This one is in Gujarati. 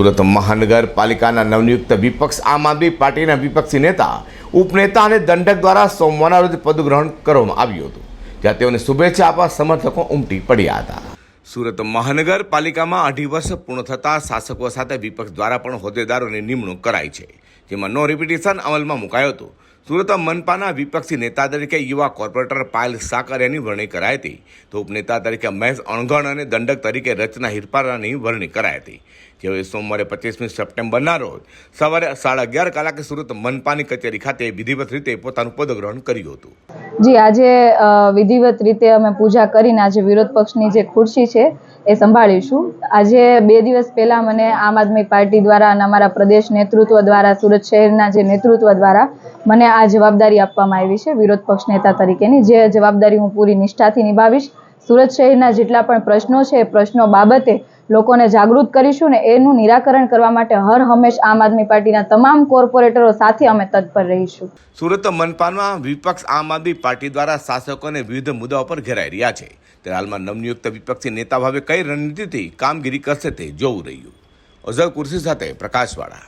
સુરત મહાનગરપાલિકાના નવનિયુક્ત વિપક્ષ આમ આદમી પાર્ટીના વિપક્ષી નેતા, ઉપનેતા અને દંડક દ્વારા સોમવારના રોજ પદગ્રહણ કરવામાં આવ્યું હતું. જ્યાં તેઓને શુભેચ્છા આપવા સમર્થકો ઉમટી પડ્યા હતા. સુરત મહાનગરપાલિકામાં અઢી વર્ષ પૂર્ણ થતાં શાસકો સાથે વિપક્ષ દ્વારા પણ હોદ્દેદારોની નિમણૂક કરાઈ છે, જેમાં નો રિપિટેશન અમલમાં મુકાયો હતો. સુરત મનપાના વિપક્ષી નેતા તરીકે યુવા કોર્પોરેટર પાયલ સાકરિયાની વરણી કરાઈ હતી. તો ઉપનેતા તરીકે મહેશ અણગણ અને દંડક તરીકે રચના હિરપારાની વરણી કરાઈ હતી. જેઓએ સોમવારે પચીસમી સપ્ટેમ્બરના રોજ સવારે સાડા અગિયાર કલાકે સુરત મનપાની કચેરી ખાતે વિધિવત રીતે પોતાનું પદગ્રહણ કર્યું હતું. જી, આજે વિધિવત રીતે અમે પૂજા કરીને આજે વિરોધ પક્ષની જે ખુરશી છે એ સંભાળીશું. આજે બે દિવસ પહેલાં મને આમ આદમી પાર્ટી દ્વારા અને અમારા પ્રદેશ નેતૃત્વ દ્વારા, સુરત શહેરના જે નેતૃત્વ દ્વારા મને આ જવાબદારી આપવામાં આવી છે, વિરોધ પક્ષ નેતા તરીકેની. જે જવાબદારી હું પૂરી નિષ્ઠાથી નિભાવીશ. સુરત શહેરના જેટલા પણ પ્રશ્નો છે, એ પ્રશ્નો બાબતે લોકોને જાગૃત કરીશું ને એનું નિરાકરણ કરવા માટે હર હંમેશ આમ આદમી પાર્ટીના તમામ કોર્પોરેટરો સાથે અમે તત્પર રહીશું. સુરત મનપામાં વિપક્ષ આમ આદમી પાર્ટી દ્વારા શાસકોને વિવિધ મુદ્દાઓ પર ઘેરાઈ રહ્યા છે. ત્યારે હાલમાં નવનિયુક્ત વિપક્ષી નેતા ભાવે કઈ રણનીતિથી કામગીરી કરશે તે જોવું રહ્યું. અઝર કુર્સી સાથે પ્રકાશવાળા.